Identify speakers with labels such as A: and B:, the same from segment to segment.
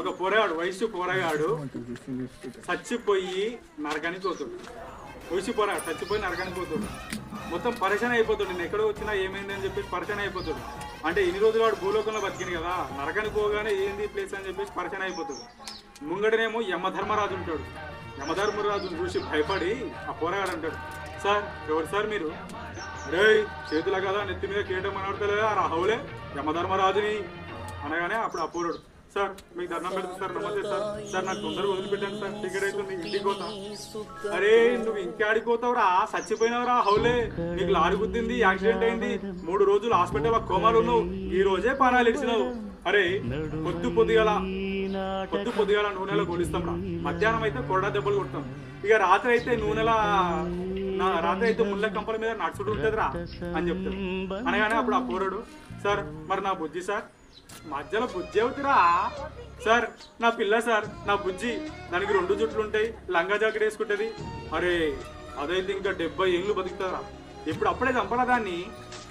A: ఒక పోరగాడు వయసు పోరగాడు. చచ్చిపోయి నరకానికి పోతాడు. వయసు పోరాడు చచ్చిపోయి నరకానికి పోతాడు. మొత్తం పరిచయం అయిపోతుడు. నేను ఎక్కడ వచ్చినా ఏమైంది అని చెప్పేసి పరిచయం అయిపోతుడు. అంటే ఇన్ని రోజులు వాడు భూలోకంలో బతికింది కదా నరకానికి పోగానే ఏంది ప్లేస్ అని చెప్పేసి పరిచయం అయిపోతాడు. ముంగడనేమో యమధర్మరాజు ఉంటాడు. యమధర్మరాజును చూసి భయపడి ఆ పోరగాడు అంటాడు సార్ ఎవరు సార్ మీరు? రే చేతుల కదా నెత్తి మీద కీటం అనడతలేదా రాహులే యమధర్మరాజుని. అనగానే అప్పుడు ఆ పోరాడు. సార్ మీకు దండం పెడతా సార్ నమస్తే సార్. సార్ నాకు తొందరగా వదిలిపెట్టాను సార్ టికెట్ అవుతుంది ఇంటికి పోతా. అరే నువ్వు ఇంకాడికి పోతావురా చచ్చిపోయినావురా హౌలే. నీకు లారీ గుద్దింది యాక్సిడెంట్ అయింది మూడు రోజులు హాస్పిటల్ కోమాలు ఉన్నావు ఈ రోజే పానాలు ఇచ్చినావు. అరే పొద్దు పొద్దుగల పొద్దు పొద్దుగల నూనెలో గోలిస్తాం రా. మధ్యాహ్నం అయితే కొరడా దెబ్బలు కొడతాం. ఇక రాత్రి అయితే నూనెల నా రాత్రి అయితే ముళ్ళ కంపల మీద నడుచుడు ఉంటుందిరా అని చెప్తాడు. అనగానే అప్పుడు ఆ పోరాడు సార్ మరి నా బుద్ధి సార్ మధ్యలో బుజ్జి అవుతురా సార్ నా పిల్ల సార్ నా బుజ్జి. దానికి రెండు జుట్లు ఉంటాయి లంగా జాకెట్ వేసుకుంటుంది. అరే అదైతే ఇంకా డెబ్బై ఏళ్ళు బతుకుతారా? ఇప్పుడు అప్పుడే చంపరా దాన్ని?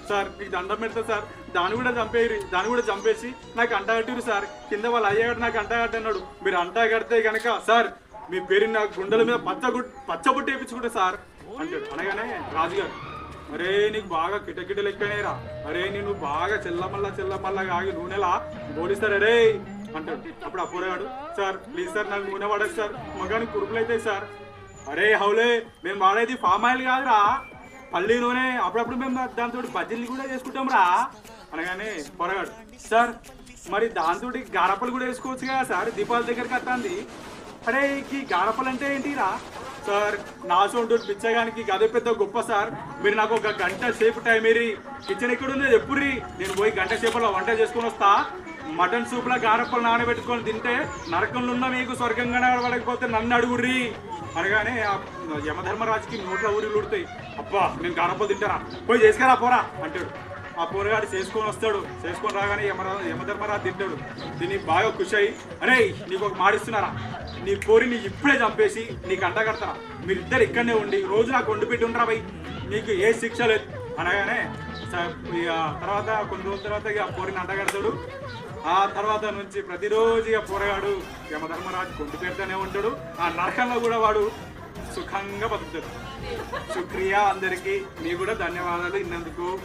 A: సార్ మీకు దండం పెడతా సార్. దాన్ని కూడా చంపేయరు దాన్ని కూడా చంపేసి నాకు అంట కట్టిరు సార్. కింద వాళ్ళు అయ్యాడు నాకు అంట కట్టన్నాడు. మీరు అంట కడితే కనుక సార్ మీ పేరు నా గుండెల మీద పచ్చ పచ్చబుట్టి వేయించుకుంటా సార్. అంటాడు. అనగానే రాజుగారు అరే నీకు బాగా కిటకిట లెక్కనేరా అరే నేను బాగా చెల్లమల్ల చెల్లమల్ల ఆగి నూనెలా బోడిస్తారు అరే అంటాడు. అప్పుడు అప్పుడాడు సార్ ప్లీజ్ సార్ నాకు నూనె పడదు సార్. మగానికి కురుపులు అవుతాయి సార్. అరే హౌలే మేము వాడేది ఫామ్ ఆయిల్ కాదురా. పల్లి నూనె అప్పుడప్పుడు మేము దాంతో బజ్జీలు కూడా చేసుకుంటాం రా. అనగానే పొరగాడు సార్ మరి దాంతో గారపలు కూడా వేసుకోవచ్చు కదా సార్. దీపావళి దగ్గరికి వస్తుంది. అరే ఈ గారపలు అంటే ఏంటిరా? సార్ నా సొంత పిచ్చగానికి అదే పెద్ద గొప్ప సార్. మీరు నాకు ఒక గంట సేపు టైం ఏరి కిచెన్ ఎక్కడ ఉందో చెప్పుర్రి. నేను పోయి గంట సేపులో వంట చేసుకొని వస్తా. మటన్ సూప్లో గారప్పలు నానబెట్టుకొని తింటే నరకంలో ఉన్న మీకు స్వర్గంగా నడవడకపోతే నన్ను అడుగుర్రి. అనగానే యమధర్మరాజుకి నోట్ల ఊరిలు ఉడతాయి. అబ్బా నేను గారప్పలు తింటారా? పోయి చేసుకురా పోరా అంటాడు. ఆ పోరగాడు చేసుకొని వస్తాడు. చేసుకొని రాగానే యమరా యమధర్మరాజు తింటాడు. దీన్ని బాగా ఖుషి అయ్యి అరే నీకు ఒక మాడిస్తున్నారా? నీ కోరిని ఇప్పుడే చంపేసి నీకు అండగడతా మీరిద్దరు ఇక్కడనే ఉండి రోజు నాకు వండి పెట్టి ఉండరా నీకు ఏ శిక్ష లేదు. అనగానే స- తర్వాత కొన్ని రోజుల తర్వాత ఇక కోరిని అండగడతాడు ఆ తర్వాత నుంచి ప్రతిరోజు ఇక పోరగాడు యమధర్మరాజు కొండు పెడతానే ఉంటాడు. ఆ నరకంలో కూడా వాడు సుఖంగా బతుకుతాడు. సుక్రియ అందరికీ మీ కూడా ధన్యవాదాలు ఇన్నందుకు.